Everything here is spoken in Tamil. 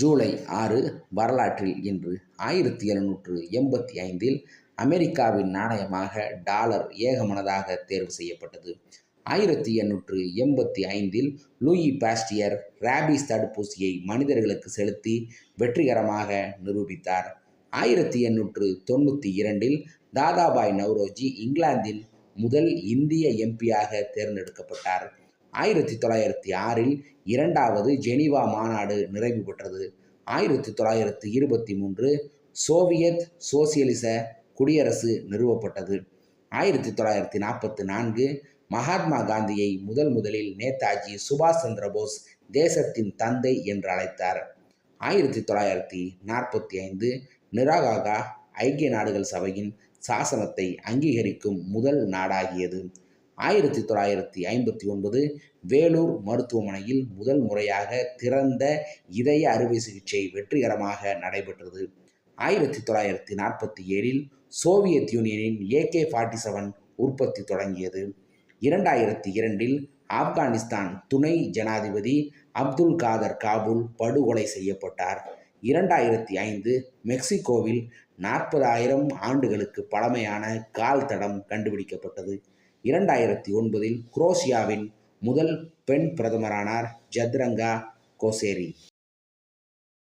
ஜூலை ஆறு வரலாற்றில் இன்று ஆயிரத்தி எழுநூற்று எண்பத்தி ஐந்தில் அமெரிக்காவின் நாணயமாக டாலர் ஏகமனதாக தேர்வு செய்யப்பட்டது. ஆயிரத்தி எண்ணூற்று எண்பத்தி ஐந்தில் லூயி பாஸ்டியர் ராபிஸ் தடுப்பூசியை மனிதர்களுக்கு செலுத்தி வெற்றிகரமாக நிரூபித்தார். ஆயிரத்தி எண்ணூற்று தொண்ணூற்றி இரண்டில் தாதாபாய் நவ்ரோஜி இங்கிலாந்தின் முதல் இந்திய எம்பியாக தேர்ந்தெடுக்கப்பட்டார். ஆயிரத்தி தொள்ளாயிரத்தி ஆறில் இரண்டாவது ஜெனீவா மாநாடு நிறைவு பெற்றது. ஆயிரத்தி தொள்ளாயிரத்தி இருபத்தி மூன்று சோவியத் சோசியலிச குடியரசு நிறுவப்பட்டது. ஆயிரத்தி தொள்ளாயிரத்தி நாற்பத்தி நான்கு மகாத்மா காந்தியை முதல் முதலில் நேதாஜி சுபாஷ் சந்திர போஸ் தேசத்தின் தந்தை என்று அழைத்தார். ஆயிரத்தி தொள்ளாயிரத்தி நாற்பத்தி ஐந்து நிராகாகா ஐக்கிய நாடுகள் சபையின் சாசனத்தை அங்கீகரிக்கும் முதல் நாடாகியது. ஆயிரத்தி தொள்ளாயிரத்தி ஐம்பத்தி ஒன்பது வேலூர் மருத்துவமனையில் முதல் முறையாக திறந்த இதய அறுவை சிகிச்சை வெற்றிகரமாக நடைபெற்றது. ஆயிரத்தி தொள்ளாயிரத்தி நாற்பத்தி ஏழில் சோவியத் யூனியனின் ஏகே ஃபார்ட்டி செவன் உற்பத்தி தொடங்கியது. இரண்டாயிரத்தி இரண்டில் ஆப்கானிஸ்தான் துணை ஜனாதிபதி அப்துல் காதர் காபூல் படுகொலை செய்யப்பட்டார். இரண்டாயிரத்தி ஐந்து மெக்சிகோவில் நாற்பதாயிரம் ஆண்டுகளுக்கு பழமையான கால் தடம் கண்டுபிடிக்கப்பட்டது. இரண்டாயிரத்தி ஒன்பதில் குரோஷியாவின் முதல் பெண் பிரதமரானார் ஜத்ரங்கா கோசேரி.